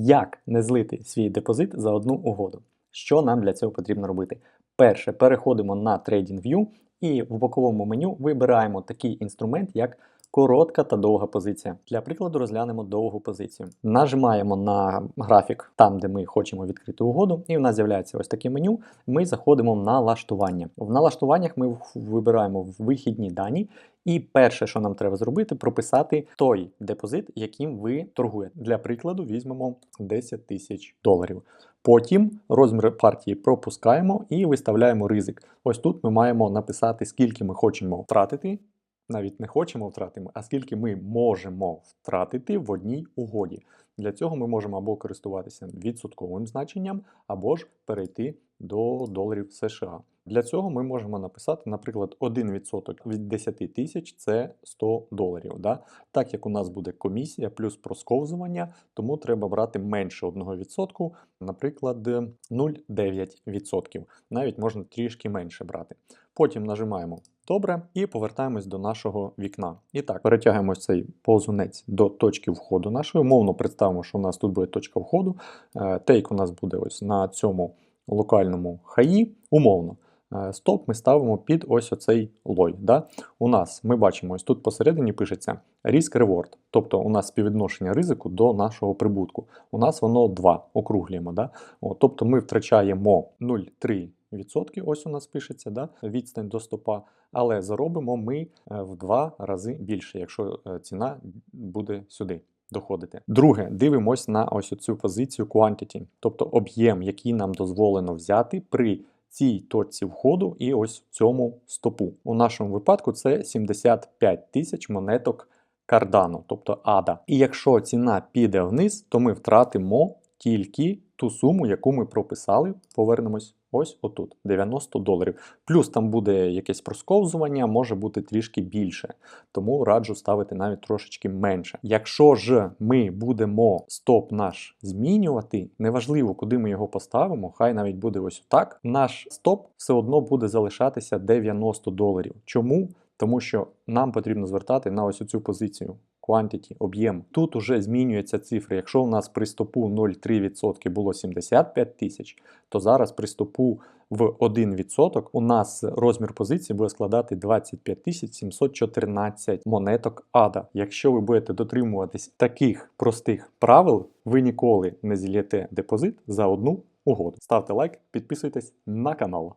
Як не злити свій депозит за одну угоду? Що нам для цього потрібно робити? Перше, переходимо на TradingView і в боковому меню вибираємо такий інструмент, як коротка та довга позиція. Для прикладу розглянемо довгу позицію. Нажимаємо на графік там, де ми хочемо відкрити угоду, і в нас з'являється ось таке меню. Ми заходимо в налаштування. В налаштуваннях ми вибираємо вихідні дані. І перше, що нам треба зробити, прописати той депозит, яким ви торгуєте. Для прикладу, візьмемо 10 тисяч доларів. Потім розмір партії пропускаємо і виставляємо ризик. Ось тут ми маємо написати, скільки ми хочемо втратити. Навіть не хочемо втрати, а скільки ми можемо втратити в одній угоді. Для цього ми можемо або користуватися відсотковим значенням, або ж перейти до доларів США. Для цього ми можемо написати, наприклад, 1% від 10 тисяч це 100 доларів. Да? Так як у нас буде комісія плюс просковзування, тому треба брати менше 1%, наприклад, 0,9%. Навіть можна трішки менше брати. Потім нажимаємо Добре і повертаємось до нашого вікна. І так, перетягуємо цей ползунець до точки входу нашої. Умовно представимо, що у нас тут буде точка входу. Е, Тейк у нас буде ось на цьому локальному хаї. Умовно. Е, Стоп ми ставимо під ось оцей лой. Да? У нас ми бачимо, ось тут посередині пишеться risk reward, тобто у нас співвідношення ризику до нашого прибутку. У нас воно 2, округлюємо. Да? О, тобто ми втрачаємо 0,3%, ось у нас пишеться, да? відстань до стопа, але заробимо ми е, в два рази більше, якщо е, ціна буде сюди. Доходити. Друге, дивимось на ось цю позицію quantity, тобто об'єм, який нам дозволено взяти при цій точці входу і ось цьому стопу. У нашому випадку це 75 тисяч монеток кардану, тобто ада. І якщо ціна піде вниз, то ми втратимо тільки ту суму, яку ми прописали. Повернемось ось отут 90 доларів. Плюс там буде якесь просковзування, може бути трішки більше. Тому раджу ставити навіть трошечки менше. Якщо ж ми будемо стоп наш змінювати, неважливо, куди ми його поставимо, хай навіть буде ось так. Наш стоп все одно буде залишатися 90 доларів. Чому? Тому що нам потрібно звертати на ось цю позицію. Quantity, об'єм. Тут уже змінюються цифри. Якщо у нас при стопу 0,3% було 75 тисяч, то зараз при стопу в 1% у нас розмір позиції буде складати 25 тисяч 714 монеток ада. Якщо ви будете дотримуватись таких простих правил, ви ніколи не зільєте депозит за одну угоду. Ставте лайк, підписуйтесь на канал.